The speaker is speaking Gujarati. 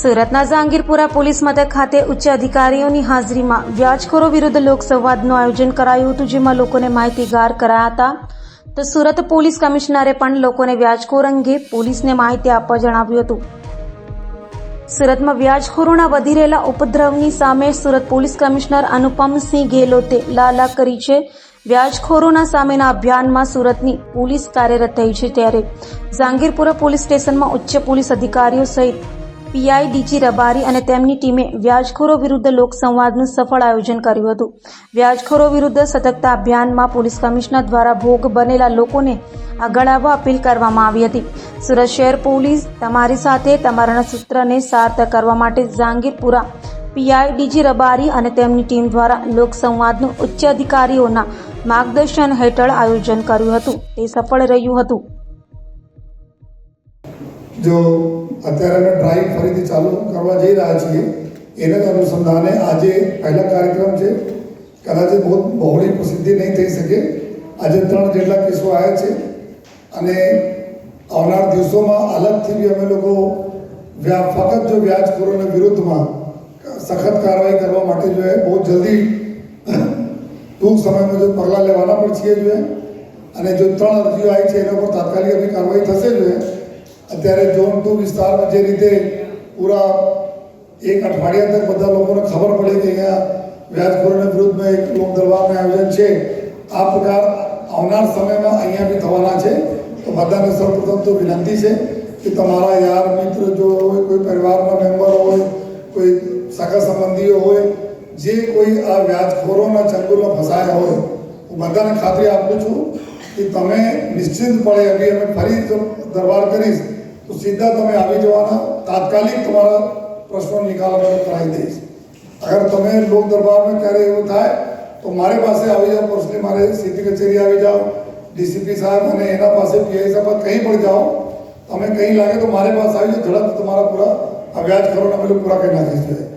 સુરતના જહાંગીરપુરા પોલીસ મથક ખાતે ઉચ્ચ અધિકારીઓની હાજરીમાં વ્યાજખોરો વિરુદ્ધ લોકસંવાદનું આયોજન કરાયું હતું, જેમાં લોકોને માહિતીગાર કરાયા હતા. તો સુરત પોલીસ કમિશનરે પણ લોકોને વ્યાજખોર અંગે પોલીસને માહિતી આપવા જણાવ્યું હતું. સુરતમાં વ્યાજખોરોના વધી રહેલા ઉપદ્રવની સામે સુરત પોલીસ કમિશનર અનુપમસિંહ ગેહલોતે લાલા કરી છે. વ્યાજખોરોના સામેના અભિયાનમાં સુરતની પોલીસ કાર્યરત થઈ છે ત્યારે જહાંગીરપુરા પોલીસ સ્ટેશનમાં ઉચ્ચ પોલીસ અધિકારીઓ સહિત પીઆઈ ડીજી રબારી અને તેમની ટીમે વ્યાજખોરો વિરુદ્ધ લોકસંવાદનું સફળ આયોજન કર્યું હતું. વ્યાજખોરો વિરુદ્ધ સતર્કતા અભિયાનમાં પોલીસ કમિશનર દ્વારા ભોગ બનેલા લોકોને આગળ આવવા અપીલ કરવામાં આવી હતી. સુરત શહેર પોલીસ તમારી સાથે તમારા સૂત્રને સાર્થક કરવા માટે જહાંગીરપુરા પીઆઈ ડીજી રબારી અને તેમની ટીમ દ્વારા લોકસંવાદનું ઉચ્ચ અધિકારીઓના માર્ગદર્શન હેઠળ આયોજન કર્યું હતું. તે સફળ રહ્યું હતું. જો અત્યારે અમે ડ્રાઈવ ફરીથી ચાલુ કરવા જઈ રહ્યા છીએ, એના અનુસંધાને આજે પહેલા કાર્યક્રમ છે. કદાચ બહુ બહોળી પ્રસિદ્ધિ નહીં થઈ શકે. આજે ત્રણ જેટલા કેસો આવ્યા છે અને આવનાર દિવસોમાં અલગથી બી અમે લોકો ફક્ત જો વ્યાજખોરોના વિરુદ્ધમાં સખત કાર્યવાહી કરવા માટે જો એ બહુ જલ્દી ટૂંક સમયમાં જો પગલાં લેવાના પણ છીએ જોઈએ અને જો ત્રણ અરજીઓ આવી છે, એના પર તાત્કાલિક કાર્યવાહી થશે જોઈએ અત્યારે ઝોન ટુ વિસ્તારમાં જે રીતે પૂરા એક અઠવાડિયા તક બધા લોકોને ખબર પડે કે અહીંયા વ્યાજખોરોના વિરુદ્ધમાં એક લોક દરબારનું આયોજન છે આ પ્રકાર આવનાર સમયમાં અહીંયા બી થવાના છે તો બધાને સૌપ્રથમ તો વિનંતી છે કે તમારા યાર મિત્ર જો હોય કોઈ પરિવારના મેમ્બર હોય કોઈ સગા સંબંધીઓ હોય જે કોઈ આ વ્યાજખોરોના ચંગુલમાં ફસાયા હોય હું બધાને ખાતરી આપું છું કે તમે નિશ્ચિંતપણે અભી અમે ફરી જો દરબાર કરીશ તો સીધા તમે આવી જવાના તાત્કાલિક તમારા પ્રશ્નો નિકાલ અમે કરાવી દઈશ અગર તમે લોક દરબારમાં ક્યારે એવું થાય તો મારી પાસે આવી જાઓ પર્સનલી મારે સીધી કચેરી આવી જાઓ ડીસીપી સાહેબ અને એના પાસે પીઆઈ સાહેબ કંઈ પણ જાઓ તમે કંઈ લાગે તો મારી પાસે આવી જાઓ ઝડપ તમારા પૂરા આ વ્યાજ ખરોના પેલું પૂરા કરી નાખીશ જોઈએ